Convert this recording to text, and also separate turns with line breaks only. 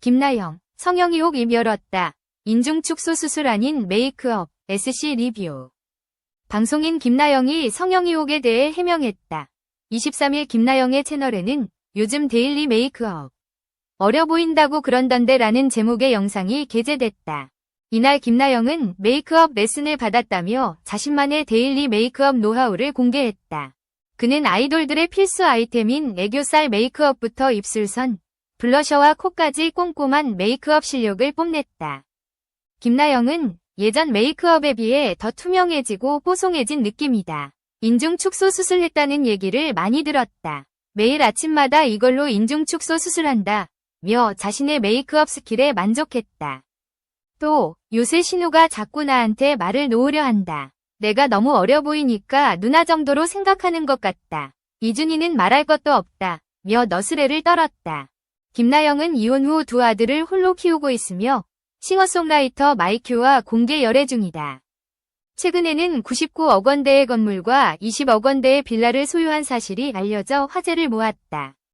김나영, 성형의혹 입 열었다. 인중축소 수술 아닌 메이크업, SC 리뷰. 방송인 김나영이 성형의혹에 대해 해명했다. 23일 김나영의 채널에는 요즘 데일리 메이크업. 어려 보인다고 그런던데 라는 제목의 영상이 게재됐다. 이날 김나영은 메이크업 레슨을 받았다며 자신만의 데일리 메이크업 노하우를 공개했다. 그는 아이돌들의 필수 아이템인 애교살 메이크업부터 입술선, 블러셔와 코까지 꼼꼼한 메이크업 실력을 뽐냈다. 김나영은 예전 메이크업에 비해 더 투명해지고 뽀송해진 느낌이다. 인중 축소 수술했다는 얘기를 많이 들었다. 매일 아침마다 이걸로 인중 축소 수술한다. 며 자신의 메이크업 스킬에 만족했다. 또 요새 신우가 자꾸 나한테 말을 놓으려 한다. 내가 너무 어려 보이니까 누나 정도로 생각하는 것 같다. 이준이는 말할 것도 없다. 며 너스레를 떨었다. 김나영은 이혼 후 두 아들을 홀로 키우고 있으며 싱어송라이터 마이큐와 공개 열애 중이다. 최근에는 99억 원대의 건물과 20억 원대의 빌라를 소유한 사실이 알려져 화제를 모았다.